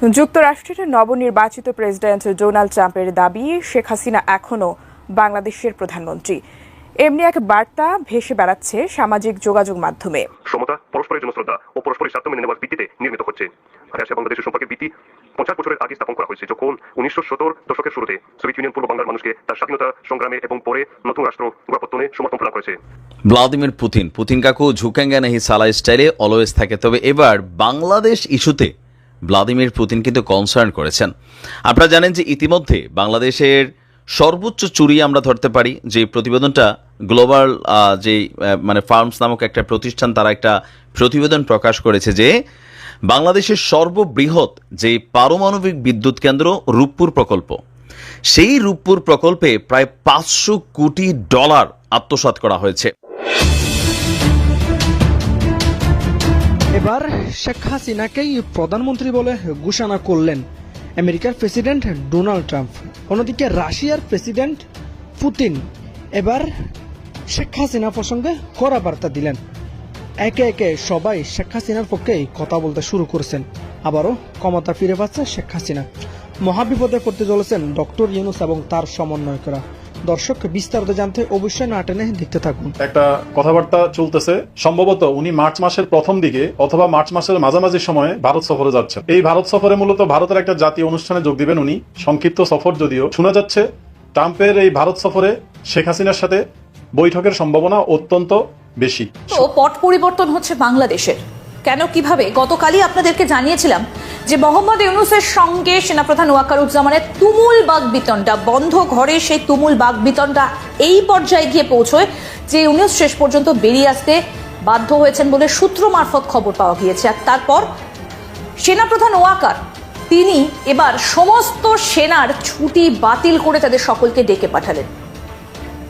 যুক্তরাষ্ট্রের নবনির্বাচিত president Donald ট্রাম্পের দাবি শেখ হাসিনা এখনও বাংলাদেশের প্রধানমন্ত্রী। এমনি এক বার্তা ভেসে বেড়াচ্ছে সামাজিক যোগাযোগ মাধ্যমে। সমতা পরস্পরের জন্য শ্রদ্ধা ও পরস্পরের স্বার্থ মেনে নেওয়ার ভিত্তিতে নির্মিত হচ্ছে। আর রাশিয়া বাংলাদেশের সম্পর্কে ভীতি পঞ্চাশ বছরের আগে স্থাপন করা হয়েছে যখন উনিশশো সত্তর দশকের শুরুতে সোভিয়েত ইউনিয়ন পূর্ব বাংলার মানুষকে তার স্বাধীনতা সংগ্রামে এবং পরে নতুন রাষ্ট্র গোড়াপত্তনে সমর্থন প্রদান করেছে। ভ্লাদিমির পুতিন পুতিন কাকু ঝুঁকেঙ্গা নাহি সালা স্টাইলে অলওয়েজ থাকে। তবে এবার বাংলাদেশ ইস্যুতে ভ্লাদিমির পুতিন কিন্তু কনসার্ন করেছেন। আপনারা জানেন যে ইতিমধ্যে বাংলাদেশের সর্বোচ্চ চুরি আমরা ধরতে পারি, যে প্রতিবেদনটা গ্লোবাল যে মানে ফার্মস নামক একটা প্রতিষ্ঠান, তারা একটা প্রতিবেদন প্রকাশ করেছে যে বাংলাদেশের সর্ববৃহৎ যে পারমাণবিক বিদ্যুৎ কেন্দ্র রূপপুর প্রকল্প, সেই রূপপুর প্রকল্পে প্রায় পাঁচশো কোটি ডলার আত্মসাৎ করা হয়েছে। এবার শেখ হাসিনাকেই প্রধানমন্ত্রী বলে ঘোষণা করলেন আমেরিকার প্রেসিডেন্ট ডোনাল্ড ট্রাম্প। অন্যদিকে রাশিয়ার প্রেসিডেন্ট পুতিন এবার শেখ হাসিনা প্রসঙ্গে কড়া বার্তা দিলেন। একে একে সবাই শেখ হাসিনার পক্ষেই কথা বলতে শুরু করেছেন। আবারও ক্ষমতা ফিরে পাচ্ছে শেখ হাসিনা। মহাবিপদে পড়তে চলেছেন ডক্টর ইউনুস এবং তার সমন্বয়করা। দর্শক বিস্তারিত জানতে অবশ্যই না টেনে দেখতে থাকুন। একটা কথাবার্তা চলতেছে। সম্ভবত উনি মার্চ মাসের প্রথম দিকে অথবা মার্চ মাসের মাঝামাঝি সময়ে ভারত সফরে যাচ্ছেন। এই ভারত সফরে মূলত ভারতের একটা জাতীয় অনুষ্ঠানে যোগ দিবেন উনি। সংক্ষিপ্ত সফর যদিও। শোনা যাচ্ছে ট্রাম্পের এই ভারত সফরে শেখ হাসিনার সাথে বৈঠকের সম্ভাবনা অত্যন্ত বেশি। তো পট পরিবর্তন হচ্ছে বাংলাদেশের। কেন, কীভাবে? গতকালই আপনাদেরকে জানিয়েছিলাম যে মোহাম্মদ ইউনুসের সঙ্গে সেনাপ্রধান ওয়াকারুজ্জামানের তুমুল বাগবিতনটা বন্ধ ঘরে সেই তুমুল বাগবিতনটা এই পর্যায়ে গিয়ে পৌঁছয় যে ইউনুস শেষ পর্যন্ত বেরিয়ে আসতে বাধ্য হয়েছেন বলে সূত্র মারফত খবর পাওয়া গিয়েছে। আর তারপর সেনাপ্রধান ওয়াকার, তিনি এবার সমস্ত সেনার ছুটি বাতিল করে তাদের সকলকে ডেকে পাঠালেন।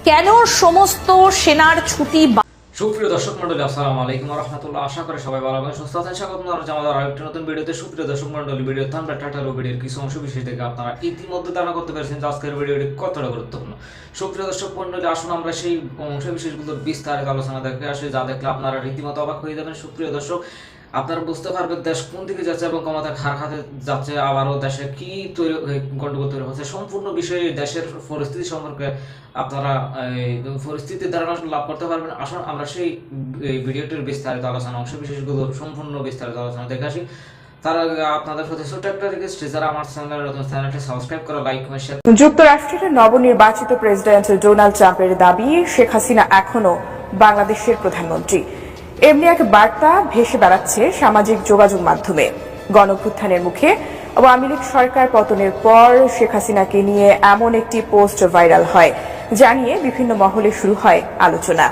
কেন সমস্ত সেনার ছুটি সুপ্রিয় দর্শক মন্ডলী আসসালামু আলাইকুম রহমতুল্লাহ। আশা করি সবাই ভালো আছেন, সুস্থ আছেন। স্বাগত আমাদের আরেকটি নতুন ভিডিওতে। সুপ্রিয় দর্শক মন্ডলী ভিডিও থামটা টাটা ভিডিওর কিছু অংশ বিশেষ থেকে আপনারা ইতিমধ্যে ধারণা করতে পেরেছেন যে আজকের ভিডিওটি কতটা গুরুত্বপূর্ণ। সুপ্রিয় দর্শক মন্ডলী আসুন আমরা সেই অংশ বিশেষগুলোর বিস্তারিত আলোচনা দেখে আসি, যা দেখলে আপনারা রীতিমতো অবাক হয়ে যাবেন। সুপ্রিয় দর্শক আপনারা বুঝতে পারবেন দেশ কোন দিকে যাচ্ছে এবং ক্ষমতা খার খাতে যাচ্ছে আবারও দেশে কি তৈরি গন্ডগোল তৈরি হচ্ছে। সম্পূর্ণ বিষয়ে দেশের পরিস্থিতি সম্পর্কে আপনারা এই, পরিস্থিতির ধারণা লাভ করতে পারবেন। আসুন আমরা সেই ভিডিওটির বিস্তারিত আলোচনা অংশ বিশেষগুলো সম্পূর্ণ বিস্তারিত আলোচনা দেখে আসি। যুক্তরাষ্ট্রের নবনির্বাচিত প্রেসিডেন্ট ডোনাল্ড ট্রাম্পের দাবি শেখ হাসিনা এখনও বাংলাদেশের প্রধানমন্ত্রী। এমনি এক বার্তা ভেসে বেড়াচ্ছে সামাজিক যোগাযোগ মাধ্যমে। গণভ্যুত্থানের মুখে আওয়ামী লীগ সরকার পতনের পর শেখ হাসিনাকে নিয়ে এমন একটি পোস্ট ভাইরাল হয়, জানিয়ে বিভিন্ন মহলে শুরু হয় আলোচনা।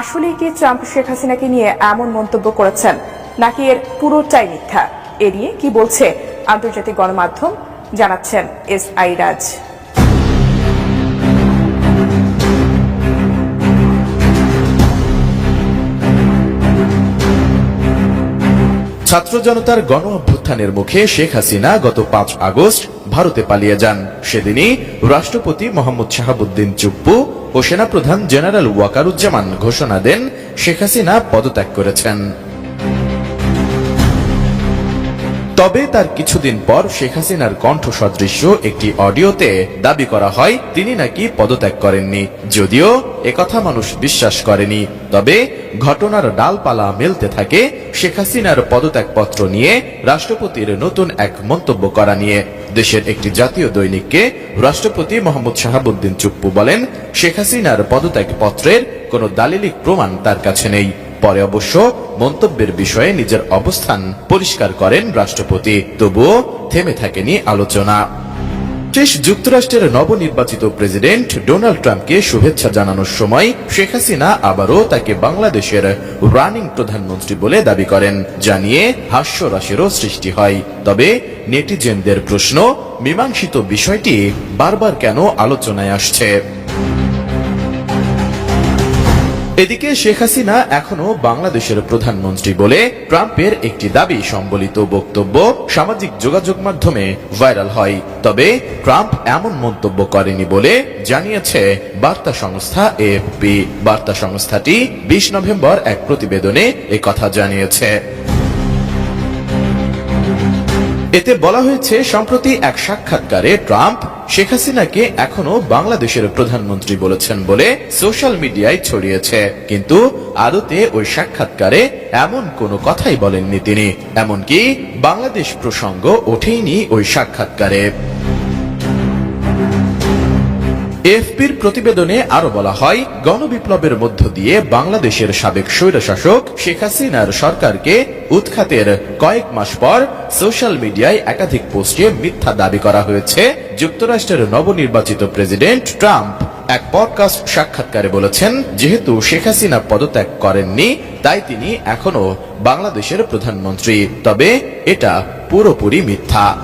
আসলেই কি ট্রাম্প শেখ হাসিনাকে নিয়ে এমন মন্তব্য করেছেন, নাকি এর পুরোটাই মিথ্যা? এ নিয়ে কি বলছে আন্তর্জাতিক গণমাধ্যম, জানাচ্ছেন এস আই রাজ। ছাত্র জনতার গণ অভ্যুত্থানের মুখে শেখ হাসিনা গত পাঁচ আগস্ট ভারতে পালিয়ে যান। সেদিনই রাষ্ট্রপতি মোহাম্মদ শাহাবুদ্দিন চুপ্পু ও সেনাপ্রধান জেনারেল ওয়াকারুজ্জামান ঘোষণা দেন শেখ হাসিনা পদত্যাগ করেছেন। তবে তার কিছুদিন পর শেখ হাসিনার কণ্ঠ সদৃশ্য একটি অডিওতে দাবি করা হয়, তিনি নাকি পদত্যাগ করেননি। যদিও একথা মানুষ বিশ্বাস করেনি। তবে ঘটনার ডালপালা মেলতে থাকে শেখ হাসিনার পদত্যাগপত্র নিয়ে রাষ্ট্রপতির নতুন এক মন্তব্য করা নিয়ে। দেশের একটি জাতীয় দৈনিককে রাষ্ট্রপতি মোহাম্মদ শাহাবুদ্দিন চুপ্পু বলেন, শেখ হাসিনার পদত্যাগপত্রের কোনো দালিলিক প্রমাণ তার কাছে নেই। পরে অবশ্য মন্তব্যের বিষয়ে নিজের অবস্থান পরিষ্কার করেন রাষ্ট্রপতি। তবুও থেমে থাকেনি আলোচনা। শেষ যুক্তরাষ্ট্রের নবনির্বাচিত প্রেসিডেন্ট ডোনাল্ড ট্রাম্পকে শুভেচ্ছা জানানোর সময় শেখ হাসিনা আবারও তাকে বাংলাদেশের রানিং প্রধানমন্ত্রী বলে দাবি করেন যা নিয়ে হাস্যরসেরও সৃষ্টি হয়। তবে নেটিজেনদের প্রশ্ন, মীমাংসিত বিষয়টি বারবার কেন আলোচনায় আসছে? এদিকে শেখ হাসিনা এখনও বাংলাদেশের প্রধানমন্ত্রী বলে ট্রাম্পের একটি দাবি সম্বলিত বক্তব্য সামাজিক যোগাযোগ মাধ্যমে ভাইরাল হয়। তবে ট্রাম্প এমন মন্তব্য করেনি বলে জানিয়েছে বার্তা সংস্থা এএফপি। বার্তা সংস্থাটি বিশ নভেম্বর এক প্রতিবেদনে কথা জানিয়েছে। এতে বলা হয়েছে, সম্প্রতি এক সাক্ষাৎকারে ট্রাম্প শেখ হাসিনাকে এখনও বাংলাদেশের প্রধানমন্ত্রী বলেছেন বলে সোশ্যাল মিডিয়ায় ছড়িয়েছে। কিন্তু আদতে ওই সাক্ষাৎকারে এমন কোনো কথাই বলেননি তিনি। এমনকি বাংলাদেশ প্রসঙ্গ ওঠেইনি ওই সাক্ষাৎকারে। এফপির প্রতিবেদনে আরও বলা হয়, গণবিপ্লবের মধ্য দিয়ে বাংলাদেশের সাবেক স্বৈরশাসক শেখ হাসিনার সরকারকে উৎখাতের কয়েক মাস পর সোশ্যাল মিডিয়ায় একাধিক পোস্টে মিথ্যা দাবি করা হয়েছে। যুক্তরাষ্ট্রের নবনির্বাচিত প্রেসিডেন্ট ট্রাম্প এক পডকাস্ট সাক্ষাৎকারে বলেছেন, যেহেতু শেখ হাসিনা পদত্যাগ করেননি, তাই তিনি এখনও বাংলাদেশের প্রধানমন্ত্রী। তবে এটা পুরোপুরি মিথ্যা।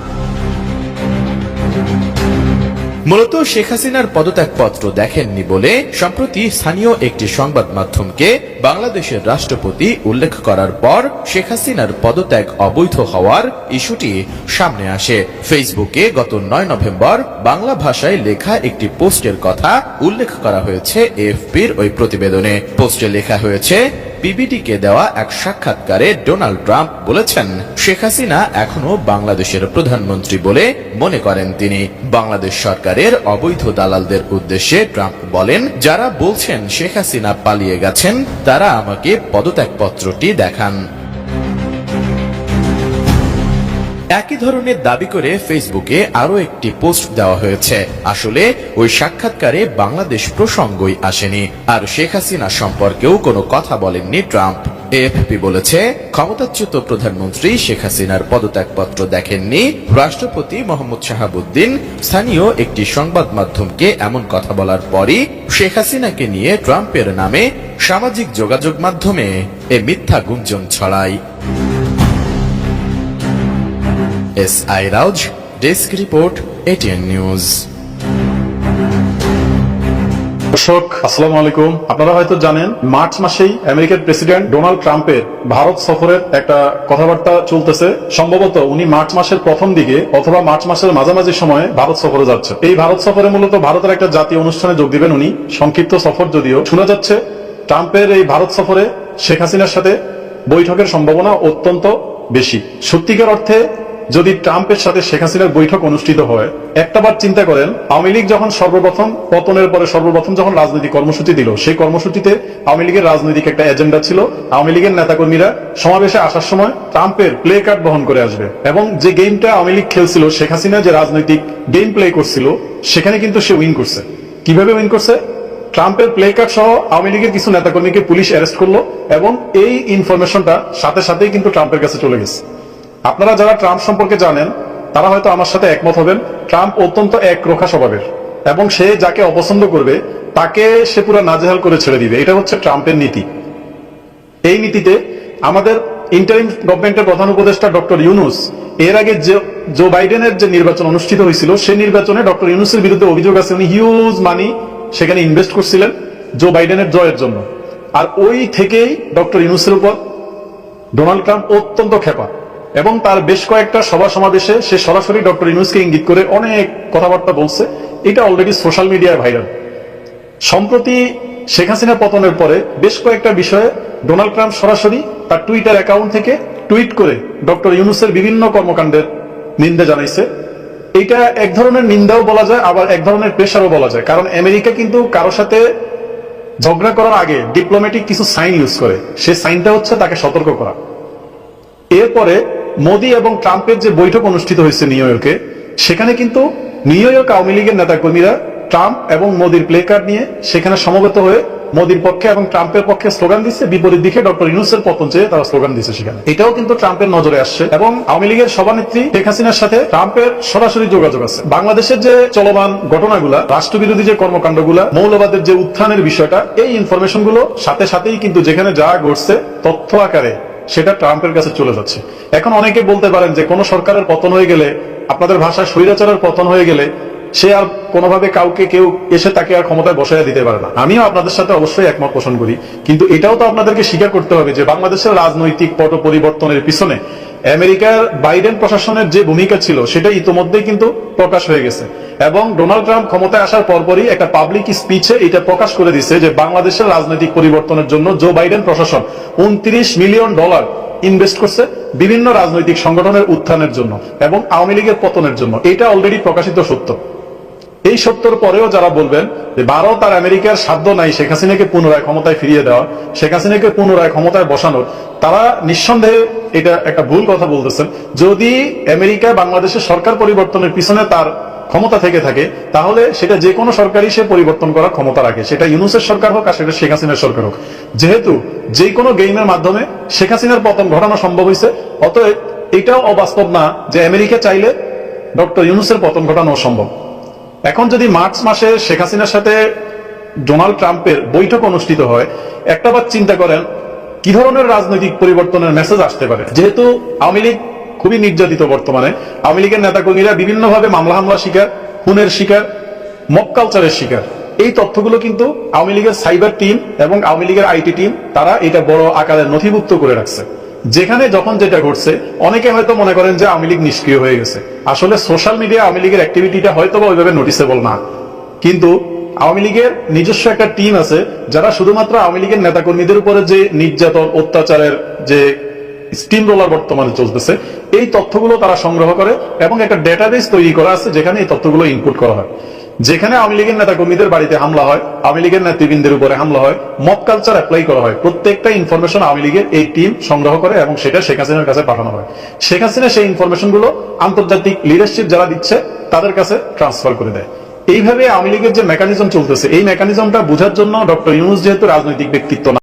মূলত শেখ হাসিনার পদত্যাগপত্র দেখেননি বলে সম্প্রতি স্থানীয় একটি সংবাদ মাধ্যমকে বাংলাদেশের রাষ্ট্রপতি উল্লেখ করার পর শেখ হাসিনার পদত্যাগ অবৈধ হওয়ার ইস্যুটি সামনে আসে। ফেসবুকে গত নয় নভেম্বর বাংলা ভাষায় লেখা একটি পোস্টের কথা উল্লেখ করা হয়েছে এফপির ওই প্রতিবেদনে। পোস্টে লেখা হয়েছে বিবিটিকে দেওয়া এক সাক্ষাৎকারে ডোনাল্ড ট্রাম্প বলেছেন, শেখ হাসিনা এখনও বাংলাদেশের প্রধানমন্ত্রী বলে মনে করেন তিনি। বাংলাদেশ সরকারের অবৈধ দালালদের উদ্দেশ্যে ট্রাম্প বলেন, যারা বলছেন শেখ হাসিনা পালিয়ে গেছেন, তারা আমাকে পদত্যাগপত্রটি দেখান। একই ধরনের দাবি করে ফেসবুকে আরও একটি পোস্ট দেওয়া হয়েছে। আসলে, ওই সাক্ষাৎকারে বাংলাদেশ প্রসঙ্গই আসেনি। আর শেখ হাসিনা সম্পর্কেও কোনো কথা বলেননি ট্রাম্প। এএফপি বলেছে, ক্ষমতাচ্যুত প্রধানমন্ত্রী শেখ হাসিনার পদত্যাগপত্র দেখেননি। রাষ্ট্রপতি মোহাম্মদ শাহাবুদ্দিন স্থানীয় একটি সংবাদ মাধ্যমকে এমন কথা বলার পরই শেখ হাসিনাকে নিয়ে ট্রাম্পের নামে সামাজিক যোগাযোগ মাধ্যমে এ মিথ্যা গুঞ্জন ছড়ায়। এস আই রাউজ, ডেস্ক রিপোর্ট, এটিএন নিউজ। দর্শক, আসসালামু আলাইকুম। আপনারা হয়তো জানেন, মার্চ মাসেই আমেরিকার প্রেসিডেন্ট ডোনাল্ড ট্রাম্পের ভারত সফরের একটা কথাবার্তা চলতেছে। সম্ভবত উনি মার্চ মাসের প্রথম দিকে অথবা মার্চ মাসের মাঝামাঝি সময়ে ভারত সফরে যাচ্ছে। এই ভারত সফরে মূলত ভারতের একটা জাতীয় অনুষ্ঠানে যোগ দিবেন উনি। সংক্ষিপ্ত সফর যদিও শোনা যাচ্ছে, ট্রাম্পের এই ভারত সফরে শেখ হাসিনার সাথে বৈঠকের সম্ভাবনা অত্যন্ত বেশি। সত্যিকার অর্থে যদি ট্রাম্পের সাথে শেখ হাসিনার বৈঠক অনুষ্ঠিত হয়, একটাবার চিন্তা করেন, আওয়ামী লীগ যখন সর্বপ্রথম, পতনের পরে সর্বপ্রথম যখন রাজনৈতিক কর্মসূচি দিল, সেই কর্মসূচিতে আওয়ামী লীগের রাজনৈতিক একটা এজেন্ডা ছিল। আওয়ামী লীগের নেতাকর্মীরা সমাবেশে আসার সময় ট্রাম্পের প্লে কার্ড বহন করে আসবে এবং যে গেমটা আওয়ামী লীগ খেলছিল, শেখ হাসিনা যে রাজনৈতিক গেম প্লে করছিল, সেখানে কিন্তু সে উইন করছে। কীভাবে উইন করছে? ট্রাম্পের প্লে কার্ড সহ আওয়ামী লীগের কিছু নেতাকর্মীকে পুলিশ অ্যারেস্ট করল এবং এই ইনফরমেশনটা সাথে সাথেই কিন্তু ট্রাম্পের কাছে চলে গেছে। আপনারা যারা ট্রাম্প সম্পর্কে জানেন, তারা হয়তো আমার সাথে একমত হবেন, ট্রাম্প অত্যন্ত একরোখা স্বভাবের এবং সে যাকে অপছন্দ করবে, তাকে সে পুরো নাজেহাল করে ছেড়ে দিবে। এটা হচ্ছে ট্রাম্পের নীতি। এই নীতিতে আমাদের ইন্টারিম গভর্নমেন্টের প্রধান উপদেষ্টা ডক্টর ইউনুস, এর আগে যে জো বাইডেনের যে নির্বাচন অনুষ্ঠিত হয়েছিল, সেই নির্বাচনে ডক্টর ইউনুসের বিরুদ্ধে অভিযোগ আছে, উনি হিউজ মানি সেখানে ইনভেস্ট করছিলেন জো বাইডেনের জয়ের জন্য। আর ওই থেকেই ডক্টর ইউনুসের উপর ডোনাল্ড ট্রাম্প অত্যন্ত খেপা এবং তার বেশ কয়েকটা সভা সমাবেশে সে সরাসরি ডক্টর ইউনুসকে ইঙ্গিত করে অনেক কথাবার্তা বলছে। এটা অলরেডি সোশ্যাল মিডিয়ায় ভাইরাল সম্প্রতি শেখ হাসিনা পতনের পরে বেশ কয়েকটা বিষয়ে ডোনাল্ড ট্রাম্প সরাসরি তার টুইটার অ্যাকাউন্ট থেকে টুইট করে ডক্টর ইউনুসের বিভিন্ন কর্মকাণ্ডের নিন্দা জানাইছে। এটা এক ধরনের নিন্দাও বলা যায়, আবার এক ধরনের প্রেশারও বলা যায়। কারণ আমেরিকা কিন্তু কারও সাথে ঝগড়া করার আগে ডিপ্লোম্যাটিক কিছু সাইন ইউজ করে। সে সাইনটা হচ্ছে তাকে সতর্ক করা। এরপরে মোদী এবং ট্রাম্পের যে বৈঠক অনুষ্ঠিত হয়েছে নিউ ইয়র্কে, সেখানে কিন্তু নিউ ইয়র্ক আওয়ামী লীগের নেতাকর্মীরা ট্রাম্প এবং মোদীর প্লে কার্ড নিয়ে সেখানে সমবেত হয়ে মোদীর পক্ষে এবং ট্রাম্পের পক্ষে স্লোগান দিচ্ছে, বিপরীত দিকে ডক্টর ইউনুসের পতন চেয়ে তারা স্লোগান দিচ্ছে সেখানে। এটাও কিন্তু ট্রাম্পের নজরে আসছে এবং আওয়ামী লীগের সভানেত্রী শেখ হাসিনার সাথে ট্রাম্পের সরাসরি যোগাযোগ আছে। বাংলাদেশের যে চলমান ঘটনাগুলা, রাষ্ট্রবিরোধী যে কর্মকাণ্ডগুলা, মৌলবাদের যে উত্থানের বিষয়টা, এই ইনফরমেশন সাথে সাথেই কিন্তু যেখানে যা ঘটছে, তথ্য আকারে সেটা ট্রাম্পের কাছে চলে যাচ্ছে। এখন অনেকে বলতে পারেন যে কোন সরকারের পতন হয়ে গেলে, আপনাদের ভাষায় স্বৈরাচারের পতন হয়ে গেলে সে আর কোনোভাবে কাউকে কেউ এসে তাকে আর ক্ষমতায় বসাইয়া দিতে পারে না। আমিও আপনাদের সাথে অবশ্যই একমত পোষণ করি। কিন্তু এটাও তো আপনাদেরকে স্বীকার করতে হবে যে বাংলাদেশের রাজনৈতিক পট পরিবর্তনের পিছনে আমেরিকার বাইডেন প্রশাসনের যে ভূমিকা ছিল, সেটা ইতোমধ্যেই কিন্তু প্রকাশ হয়ে গেছে। এবং ডোনাল্ড ট্রাম্প ক্ষমতায় আসার পরপরই একটা পাবলিক স্পিচে এটা প্রকাশ করে দিছে যে বাংলাদেশের রাজনৈতিক পরিবর্তনের জন্য জো বাইডেন প্রশাসন উনত্রিশ মিলিয়ন ডলার ইনভেস্ট করছে বিভিন্ন রাজনৈতিক সংগঠনের উত্থানের জন্য এবং আওয়ামী লীগের পতনের জন্য। এটা অলরেডি প্রকাশিত সত্য। এই সত্যর পরেও যারা বলবেন যে ভারত আর আমেরিকার সাধ্য নাই শেখ হাসিনাকে পুনরায় ক্ষমতায় ফিরিয়ে দেওয়া, শেখ হাসিনাকে পুনরায় ক্ষমতায় বসানোর, তারা নিঃসন্দেহে এটা একটা ভুল কথা বলতেছেন। যদি আমেরিকা বাংলাদেশের সরকার পরিবর্তনের পিছনে তার ক্ষমতা থেকে থাকে, তাহলে সেটা যে কোনো সরকারই সে পরিবর্তন করার ক্ষমতা রাখে। সেটা ইউনুসের সরকার হোক আর সেটা শেখ হাসিনার সরকার হোক। যেহেতু যে কোনো গেইমের মাধ্যমে শেখ হাসিনার পতন ঘটানো সম্ভব হয়েছে, অতএব এটাও অবাস্তব না যে আমেরিকা চাইলে ডক্টর ইউনুসের পতন ঘটানো সম্ভব। এখন যদি মার্চ মাসে শেখ হাসিনার সাথে ডোনাল্ড ট্রাম্পের বৈঠক অনুষ্ঠিত হয়, একটা বার চিন্তা করেন, কি ধরনের রাজনৈতিক পরিবর্তনের মেসেজ আসতে পারে? যেহেতু আওয়ামী লীগ খুবই নির্যাতিত বর্তমানে। আওয়ামী লীগের নেতাকর্মীরা বিভিন্নভাবে মামলা হামলা শিকার, খুনের শিকার মক কালচারের শিকার। এই তথ্যগুলো কিন্তু আওয়ামী লীগের সাইবার টিম এবং আওয়ামী লীগের আইটি টিম তারা এটা বড় আকারে নথিভুক্ত করে রাখছে। যেখানে যখন যেটা ঘটছে, অনেকে হয়তো মনে করেন যে আওয়ামী লীগ নিষ্ক্রিয় হয়ে গেছে। আসলে সোশ্যাল মিডিয়া আওয়ামী লীগের অ্যাক্টিভিটিটা হয়তো বা ওইভাবে নোটিসেবল না। কিন্তু আওয়ামী লীগের নিজস্ব একটা টিম আছে, যারা শুধুমাত্র আওয়ামী লীগের নেতাকর্মীদের উপরে যে নির্যাতন, অত্যাচারের যে স্টিম রোলার বর্তমানে চলতেছে, এই তথ্যগুলো তারা সংগ্রহ করে এবং একটা ডেটাবেস তৈরি করা আছে, যেখানে এই তথ্যগুলো ইনপুট করা হয়। যেখানে আওয়ামী লীগের নেতা কর্মীদের বাড়িতে হামলা হয়, আওয়ামী লীগের নেতৃবৃন্দের উপরে হামলা হয় মব কালচার অ্যাপ্লাই করা হয়, প্রত্যেকটা ইনফরমেশন আওয়ামী লীগের এই টিম সংগ্রহ করে এবং সেটা শেখ হাসিনার কাছে পাঠানো হয়। শেখ হাসিনা সেই ইনফরমেশনগুলো আন্তর্জাতিক লিডারশিপ যারা দিচ্ছে, তাদের কাছে ট্রান্সফার করে দেয়। এইভাবে আওয়ামী লীগের যে মেকানিজম চলতেছে, এই মেকানিজমটা বোঝার জন্য ডক্টর ইউনুস যেহেতু রাজনৈতিক ব্যক্তিত্ব না